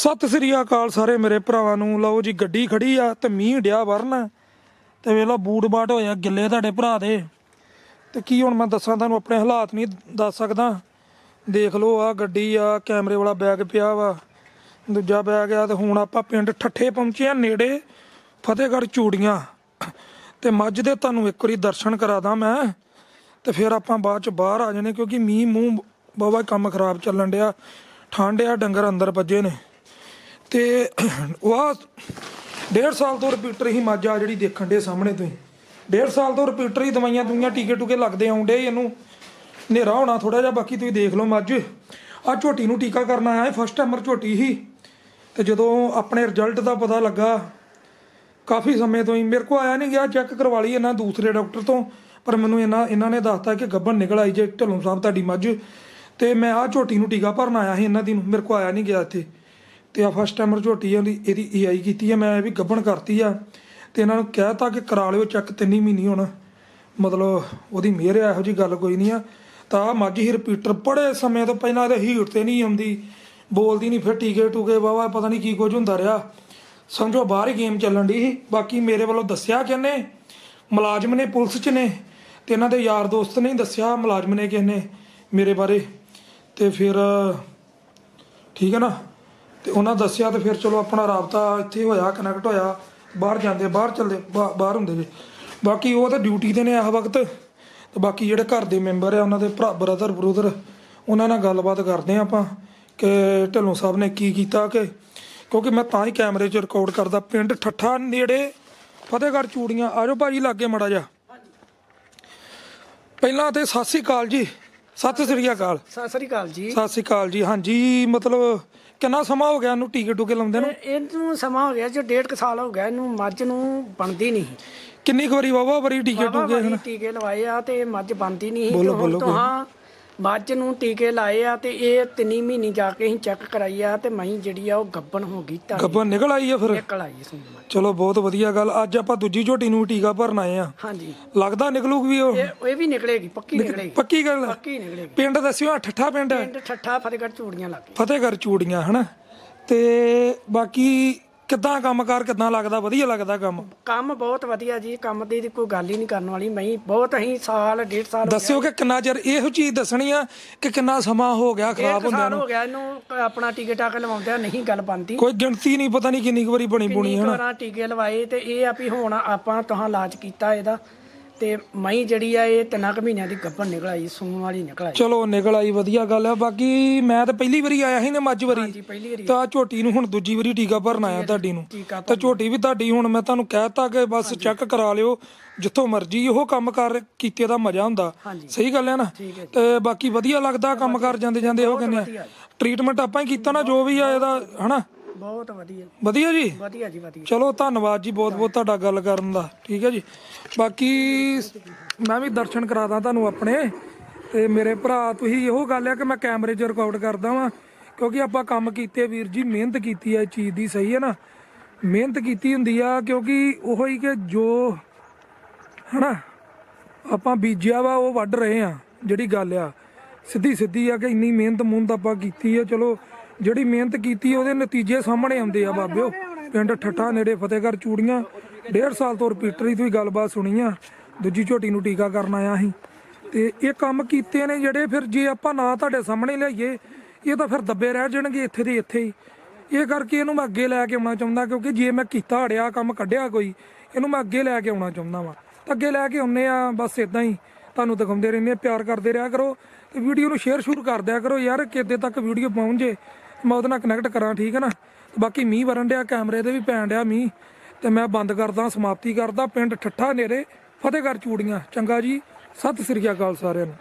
ਸਤਿ ਸ੍ਰੀ ਅਕਾਲ ਸਾਰੇ ਮੇਰੇ ਭਰਾਵਾਂ ਨੂੰ। ਲਓ ਜੀ, ਗੱਡੀ ਖੜੀ ਆ ਤੇ ਮੀਂਹ ਡਿਆ ਵਰਨ। ਤੇ ਵੇਖ ਲਓ, ਬੂਟ ਬਾਟ ਹੋਇਆ ਗਿੱਲੇ ਤੁਹਾਡੇ ਭਰਾ ਦੇ। ਤੇ ਕੀ ਹੁਣ ਮੈਂ ਦੱਸਾਂ, ਤੁਹਾਨੂੰ ਆਪਣੇ ਹਾਲਾਤ ਨਹੀਂ ਦੱਸ ਸਕਦਾ। ਦੇਖ ਲਓ ਆ ਗੱਡੀ ਆ, ਕੈਮਰੇ ਵਾਲਾ ਬੈਗ ਪਿਆ ਵਾ। ਦੂਜਾ ਬੈਗ ਆ ਤੇ ਹੁਣ ਆਪਾਂ ਪਿੰਡ ਠੱਠੇ ਪਹੁੰਚੇ ਆ, ਨੇੜੇ ਫਤਿਹਗੜ੍ਹ ਚੂੜੀਆਂ। ਤੇ ਮੱਝ ਦੇ ਤੁਹਾਨੂੰ ਇੱਕ ਵਾਰੀ ਦਰਸ਼ਨ ਕਰਾਦਾ ਮੈਂ। ਤੇ ਫਿਰ ਆਪਾਂ ਬਾਅਦ ਚ ਬਾਹਰ ਆ ਜਾਣੇ, ਕਿਉਂਕਿ ਮੀਂਹ ਮੂੰਹ ਬਾਬਾ ਕੰਮ ਖਰਾਬ ਚੱਲਣ ਡਿਆ। ਠੰਡ ਆ, ਡੰਗਰ ਅੰਦਰ ਵੱਜੇ ਨੇ। ਤੇ ਉਹ ਆਹ ਡੇਢ ਸਾਲ ਤੋਂ ਰਿਪੀਟਰ ਹੀ ਮੱਝ ਆ ਜਿਹੜੀ ਦੇਖਣ ਦੇ ਸਾਹਮਣੇ ਤੁਸੀਂ। ਡੇਢ ਸਾਲ ਤੋਂ ਰਿਪੀਟਰ ਹੀ ਦਵਾਈਆਂ ਦੁਈਆਂ ਟੀਕੇ ਟੂਕੇ ਲੱਗਦੇ ਆਉਂਦੇ ਇਹਨੂੰ। ਹਨੇਰਾ ਹੋਣਾ ਥੋੜਾ ਜਿਹਾ, ਬਾਕੀ ਤੁਸੀਂ ਦੇਖ ਲਓ ਮੱਝ। ਆ ਝੋਟੀ ਨੂੰ ਟੀਕਾ ਕਰਨ ਆਇਆ ਫਸਟ ਟਾਈਮਰ ਝੋਟੀ ਹੀ। ਤੇ ਜਦੋਂ ਆਪਣੇ ਰਿਜ਼ਲਟ ਦਾ ਪਤਾ ਲੱਗਾ, ਕਾਫੀ ਸਮੇਂ ਤੋਂ ਹੀ ਮੇਰੇ ਕੋ ਆਇਆ ਨਹੀਂ ਗਿਆ ਚੈੱਕ ਕਰਵਾ ਲਈ ਇਹਨਾਂ ਦੂਸਰੇ ਡਾਕਟਰ ਤੋਂ। ਪਰ ਮੈਨੂੰ ਇਹਨਾਂ ਇਹਨਾਂ ਨੇ ਦੱਸਤਾ ਕਿ ਗੱਭਣ ਨਿਕਲ ਆਈ ਜੇ ਢੱਲੋਂ ਸਾਹਿਬ ਤੁਹਾਡੀ ਮੱਝ। ਤੇ ਮੈਂ ਆ ਝੋਟੀ ਨੂੰ ਟੀਕਾ ਭਰਨ ਆਇਆ ਸੀ ਇਹਨਾਂ ਦੀ ਮੇਰੇ ਕੋ ਆਇਆ ਨਹੀਂ ਗਿਆ ਇੱਥੇ। ਤੇ ਆ ਫਸਟ ਟਾਈਮਰ ਝੋਟੀ ਆ ਦੀ ਇਹਦੀ ਏਆਈ ਕੀਤੀ ਆ, ਮੈਂ ਇਹ ਵੀ ਗੱਭਣ ਕਰਤੀ ਆ। ਤੇ ਇਹਨਾਂ ਨੂੰ ਕਹਿਤਾ ਕਿ ਕਰਾ ਲਿਓ ਚੈੱਕ ਤਿੰਨੀ ਮਹੀਨੇ ਹੁਣ। ਮਤਲਬ ਉਹਦੀ ਮਿਹਰ ਆ, ਇਹੋ ਜੀ ਗੱਲ ਕੋਈ ਨਹੀਂ ਆ। ਤਾਂ ਆਹ ਮੱਝ ਹੀ ਰਿਪੀਟਰ ਬੜੇ ਸਮੇਂ ਤੋਂ ਪਹਿਲਾਂ ਇਹਦੇ ਹੀਟ ਤੇ ਨਹੀਂ ਆਉਂਦੀ। ਬੋਲਦੀ ਨਹੀਂ ਫਿਰ ਟੀਕੇ ਟੂਕੇ ਵਾਵਾ ਪਤਾ ਨਹੀਂ ਕੀ ਕੁਝ ਹੁੰਦਾ ਰਿਹਾ। ਸਮਝੋ ਬਾਹਰ ਹੀ ਗੇਮ ਚੱਲਣ ਦੀ ਸੀ। ਬਾਕੀ ਮੇਰੇ ਵੱਲੋਂ ਦੱਸਿਆ ਕਿਹਨੇ ਮੁਲਾਜ਼ਮ ਨੇ, ਪੁਲਿਸ 'ਚ ਨੇ। ਤੇ ਇਹਨਾਂ ਦੇ ਯਾਰ ਦੋਸਤ ਨੇ ਦੱਸਿਆ, ਮੁਲਾਜ਼ਮ ਨੇ ਕਿਸ ਨੇ ਮੇਰੇ ਬਾਰੇ। ਤੇ ਫਿਰ ਠੀਕ ਹੈ ਨਾ? ਤੇ ਉਹਨਾਂ ਦੱਸਿਆ ਤੇ ਫਿਰ ਚਲੋ ਆਪਣਾ ਰਾਬਤਾ ਇੱਥੇ ਹੋਇਆ ਕਨੈਕਟ ਹੋਇਆ ਬਾਹਰ ਜਾਂਦੇ ਬਾਹਰ ਚੱਲਦੇ ਬਾਹਰ ਹੁੰਦੇ ਜੇ। ਬਾਕੀ ਉਹ ਤਾਂ ਡਿਊਟੀ ਤੇ ਨੇ ਇਸ ਵਕਤ ਤੇ ਬਾਕੀ ਜਿਹੜੇ ਘਰ ਦੇ ਮੈਂਬਰ ਆ ਉਹਨਾਂ ਦੇ ਭਰਾ ਬ੍ਰਦਰ ਬਰੂਦਰ ਉਹਨਾਂ ਨਾਲ ਗੱਲਬਾਤ ਕਰਦੇ ਆ ਆਪਾਂ ਕਿ ਢਿੱਲੋਂ ਸਾਹਿਬ ਨੇ ਕੀ ਕੀਤਾ ਕਿ ਕਿਉਂਕਿ ਮੈਂ ਤਾਂ ਹੀ ਕੈਮਰੇ 'ਚ ਰਿਕਾਰਡ ਕਰਦਾ ਪਿੰਡ ਠੱਠਾ ਨੇੜੇ ਫਤਿਹਗੜ੍ਹ ਚੂੜੀਆਂ ਆਜੋ ਭਾਜੀ ਲਾਗੇ ਮੜਾ ਜਾ ਪਹਿਲਾਂ ਤੇ ਸਤਿ ਸ੍ਰੀ ਅਕਾਲ ਜੀ। ਸਤਿ ਸ੍ਰੀ ਅਕਾਲ। ਸਤਿ ਸ੍ਰੀ ਅਕਾਲ ਜੀ। ਸਤਿ ਸ੍ਰੀ ਅਕਾਲ ਜੀ ਹਾਂਜੀ ਮਤਲਬ ਕਿੰਨਾ ਸਮਾਂ ਹੋ ਗਿਆ ਇਹਨੂੰ ਟੀਕੇ ਟੂਕੇ ਲਾਉਂਦੇ ਨੂੰ? ਇਹ- ਇਹਨੂੰ ਸਮਾਂ ਹੋ ਗਿਆ ਜੋ ਡੇਢ ਕੁ ਸਾਲ ਹੋ ਗਿਆ ਇਹਨੂੰ ਮੱਝ ਨੂੰ ਬਣਦੀ ਨਹੀਂ। ਕਿੰਨੀ ਕੁ ਵਾਰੀ ਵਾਵਾ ਵਾਰੀ ਟੀਕੇ ਟੂਕੇ ਵਾਰੀ ਟੀਕੇ ਲਵਾਏ ਆ ਤੇ ਮੱਝ ਬਣਦੀ ਨਹੀਂ ਬੋਲੋ, ਤੇ ਬੋਲੋ, ਹੁਣ ਮੱਝ ਨੂੰ ਟੀਕੇ ਲਾਏ ਆ ਤੇ ਇਹ ਤਿੰਨੀ ਮਹੀਨੇ ਜਾ ਕੇ ਅਸੀਂ ਚੈੱਕ ਕਰਾਈ ਆ ਤੇ ਮਹੀਂ ਜਿਹੜੀ ਆ ਉਹ ਗੱਬਣ ਹੋ ਗਈ ਤਾਂ ਗੱਬਨ ਨਿਕਲ ਆਈ ਆ ਫਿਰ? ਨਿਕਲ ਆਈ ਨੂੰ ਚਲੋ ਬਹੁਤ ਵਧੀਆ ਗੱਲ। ਅੱਜ ਆਪਾਂ ਦੂਜੀ ਝੋਟੀ ਨੂੰ ਟੀਕਾ ਭਰਨ ਆਏ ਆ। ਹਾਂਜੀ। ਲੱਗਦਾ ਨਿਕਲੂਗੀ ਵੀ ਉਹ? ਇਹ ਇਹ ਵੀ ਨਿਕਲੇਗੀ ਪੱਕੀ ਨਿਕਲੇਗੀ। ਪੱਕੀ ਗੱਲ ਆ। ਪੱਕੀ ਨਿਕਲੇਗੀ। ਪਿੰਡ ਦੱਸਿਓ ਆਹ ਠੱਠਾ ਪਿੰਡ ਹੈ ਪਿੰਡ ਠੱਠਾ ਫਤਿਹਗੜ੍ਹ ਚੂੜੀਆਂ ਲੱਗੇ ਫਤਿਹਗੜ੍ਹ ਚੂੜੀਆਂ ਹਨਾ? ਤੇ ਬਾਕੀ ਕਿੱਦਾਂ ਕੰਮਕਾਰ ਕਿੱਦਾਂ ਲੱਗਦਾ? ਵਧੀਆ ਲੱਗਦਾ ਕੰਮ। ਕੰਮ ਬਹੁਤ ਵਧੀਆ ਜੀ ਕੰਮ ਦੀ ਕੋਈ ਗੱਲ ਹੀ ਨਹੀਂ ਕਰਨ ਵਾਲੀ। ਮਹੀਂ ਬਹੁਤ ਅਸੀਂ ਸਾਲ ਡੇਢ ਸਾਲ ਹੋ ਦੱਸਿਓ ਕਿ ਕਿੰਨਾ ਚਿਰ ਇਹੋ ਚੀਜ਼ ਦੱਸਣੀ ਆ ਕਿ ਕਿੰਨਾ ਸਮਾਂ ਹੋ ਗਿਆ ਖਰਾਬ ਇੱਕ ਹੁੰਦਿਆਂ ਸਾਲ ਨੂੰ? ਹੋ ਗਿਆ ਇਹਨੂੰ ਆਪਣਾ ਟੀਕੇ ਟਾਕੇ ਲਵਾਉਂਦਿਆਂ ਨਹੀਂ ਗੱਲ ਬਣਦੀ। ਕੋਈ ਗਿਣਤੀ ਨਹੀਂ ਪਤਾ ਨਹੀਂ ਕਿੰਨੀ ਕੁ ਵਾਰੀ ਬਣੀ ਬੁਣੀ ਕਿੰਨੀ ਵਾਰਾਂ ਟੀਕੇ ਲਵਾਏ ਤੇ ਇਹ ਆ ਵੀ ਹੁਣ ਆਪਾਂ ਤੁਹਾਂ ਇਲਾਜ ਕੀਤਾ ਇਹਦਾ। ਤੇ ਮਈ ਜਿਹੜੀ ਆ ਇਹ ਤਿੰਨਾਂ ਕੁ ਮਹੀਨਿਆਂ ਦੀ ਗੱਭਣ ਨਿਕਲ ਆਈ ਸੂਣ ਵਾਲੀ ਨਿਕਲ ਆਈ। ਚਲੋ ਨਿਕਲ ਆਈ ਵਧੀਆ ਗੱਲ ਆ। ਬਾਕੀ ਮੈਂ ਤਾਂ ਪਹਿਲੀ ਵਾਰੀ ਆਇਆ ਸੀ ਨਾ ਮੱਝ ਵਾਰੀ। ਜੀ ਪਹਿਲੀ ਵਾਰੀ। ਤਾਂ ਝੋਟੀ ਨੂੰ ਹੁਣ ਦੂਜੀ ਵਾਰੀ ਟੀਕਾ ਭਰਨ ਆਇਆ ਤੁਹਾਡੀ ਨੂੰ। ਟੀਕਾ ਤਾਂ ਝੋਟੀ ਵੀ ਤੁਹਾਡੀ ਹੁਣ ਮੈਂ ਤੁਹਾਨੂੰ ਕਹਿਤਾ ਕਿ ਬਸ ਚੈੱਕ ਕਰਾ ਲਿਓ ਜਿੱਥੋਂ ਮਰਜ਼ੀ ਉਹ ਕੰਮ ਕਰ ਕੀਤੇ ਦਾ ਮਜ਼ਾ ਹੁੰਦਾ। ਹਾਂਜੀ। ਸਹੀ ਗੱਲ ਹੈ ਨਾ? ਠੀਕ ਹੈ ਤੇ ਬਾਕੀ ਵਧੀਆ ਲੱਗਦਾ ਕੰਮ ਕਰ ਜਾਂਦੇ ਜਾਂਦੇ ਉਹ ਕਹਿੰਦੇ ਆ। ਟ੍ਰੀਟਮੈਂਟ ਆਪਾਂ ਹੀ ਕੀਤਾ ਨਾ ਜੋ ਵੀ ਆ ਇਹਦਾ ਹਨਾ? ਬਹੁਤ ਵਧੀਆ ਵਧੀਆ ਜੀ? ਵਧੀਆ ਜੀ ਵਧੀਆ। ਚਲੋ ਧੰਨਵਾਦ ਜੀ ਬਹੁਤ ਬਹੁਤ ਤੁਹਾਡਾ ਗੱਲ ਕਰਨ ਦਾ। ਠੀਕ ਹੈ ਜੀ। ਬਾਕੀ ਮੈਂ ਵੀ ਦਰਸ਼ਨ ਕਰਾਦਾ ਤੁਹਾਨੂੰ ਆਪਣੇ। ਤੇ ਮੇਰੇ ਭਰਾ ਤੁਸੀਂ ਇਹੋ ਗੱਲ ਹੈ ਕਿ ਮੈਂ ਕੈਮਰੇ 'ਚ ਰਿਕਾਰਡ ਕਰਦਾ ਵਾਂ। ਕਿਉਂਕਿ ਆਪਾਂ ਕੰਮ ਕੀਤੇ ਵੀਰ ਜੀ ਮਿਹਨਤ ਕੀਤੀ ਹੈ ਇਸ ਚੀਜ਼ ਦੀ ਸਹੀ ਹੈ ਨਾ। ਮਿਹਨਤ ਕੀਤੀ ਹੁੰਦੀ ਆ ਕਿਉਂਕਿ ਉਹੋ ਹੀ ਕਿ ਜੋ ਹਨਾ ਆਪਾਂ ਬੀਜਿਆ ਵਾ ਉਹ ਵੱਢ ਰਹੇ ਆ ਜਿਹੜੀ ਗੱਲ ਆ। ਸਿੱਧੀ ਸਿੱਧੀ ਆ ਕਿ ਇੰਨੀ ਮਿਹਨਤ ਮੁੰਦ ਆਪਾਂ ਕੀਤੀ ਆ ਚਲੋ ਜਿਹੜੀ ਮਿਹਨਤ ਕੀਤੀ ਉਹਦੇ ਨਤੀਜੇ ਸਾਹਮਣੇ ਆਉਂਦੇ ਆ ਬਾਬਿਓ। ਪਿੰਡ ਠੱਠਾ ਨੇੜੇ ਫਤਿਹਗੜ੍ਹ ਚੂੜੀਆਂ। ਡੇਢ ਸਾਲ ਤੋਂ ਰਿਪੀਟਰੀ ਤੋਂ ਹੀ ਗੱਲਬਾਤ ਸੁਣੀ ਆ। ਦੂਜੀ ਝੋਟੀ ਨੂੰ ਟੀਕਾ ਕਰਨ ਆਇਆ ਸੀ। ਤੇ ਇਹ ਕੰਮ ਕੀਤੇ ਨੇ ਜਿਹੜੇ ਫਿਰ ਜੇ ਆਪਾਂ ਨਾ ਤੁਹਾਡੇ ਸਾਹਮਣੇ ਲਿਆਈਏ, ਇਹ ਤਾਂ ਫਿਰ ਦੱਬੇ ਰਹਿ ਜਾਣਗੇ ਇੱਥੇ ਦੇ ਇੱਥੇ ਹੀ। ਇਹ ਕਰਕੇ ਇਹਨੂੰ ਮੈਂ ਅੱਗੇ ਲੈ ਕੇ ਆਉਣਾ ਚਾਹੁੰਦਾ, ਕਿਉਂਕਿ ਜੇ ਮੈਂ ਕੀਤਾ ਹੜਿਆ ਕੰਮ ਕੱਢਿਆ ਕੋਈ, ਇਹਨੂੰ ਮੈਂ ਅੱਗੇ ਲੈ ਕੇ ਆਉਣਾ ਚਾਹੁੰਦਾ ਵਾਂ। ਤਾਂ ਅੱਗੇ ਲੈ ਕੇ ਆਉਨੇ ਆ, ਬਸ ਇਦਾਂ ਹੀ। ਤੁਹਾਨੂੰ ਦਿਖਾਉਂਦੇ ਰਹਿੰਦੇ ਆ, ਪਿਆਰ ਕਰਦੇ ਰਿਹਾ ਕਰੋ। ਤੇ ਵੀਡੀਓ ਨੂੰ ਸ਼ੇਅਰ ਸ਼ੁਰੂ ਕਰ ਦਿਆ ਕਰੋ, ਯਾਰ, ਕਿਤੇ ਤੱਕ ਵੀਡੀਓ ਪਹੁੰਚ ਜੇ। ਮੈਂ ਉਹਦੇ ਨਾਲ ਕਨੈਕਟ ਕਰਾਂ, ਠੀਕ ਹੈ ਨਾ? ਬਾਕੀ ਮੀਂਹ ਵਰਨ ਡਿਆ, ਕੈਮਰੇ ਤੇ ਵੀ ਪੈਣ ਡਿਆ ਮੀਂਹ। ਤੇ ਮੈਂ ਬੰਦ ਕਰਦਾ, ਸਮਾਪਤੀ ਕਰਦਾ, ਪਿੰਡ ਠੱਠਾ ਨੇੜੇ, ਫਤਿਹਗੜ੍ਹ ਚੂੜੀਆਂ। ਚੰਗਾ ਜੀ, ਸਤਿ ਸ੍ਰੀ ਅਕਾਲ ਸਾਰਿਆਂ ਨੂੰ।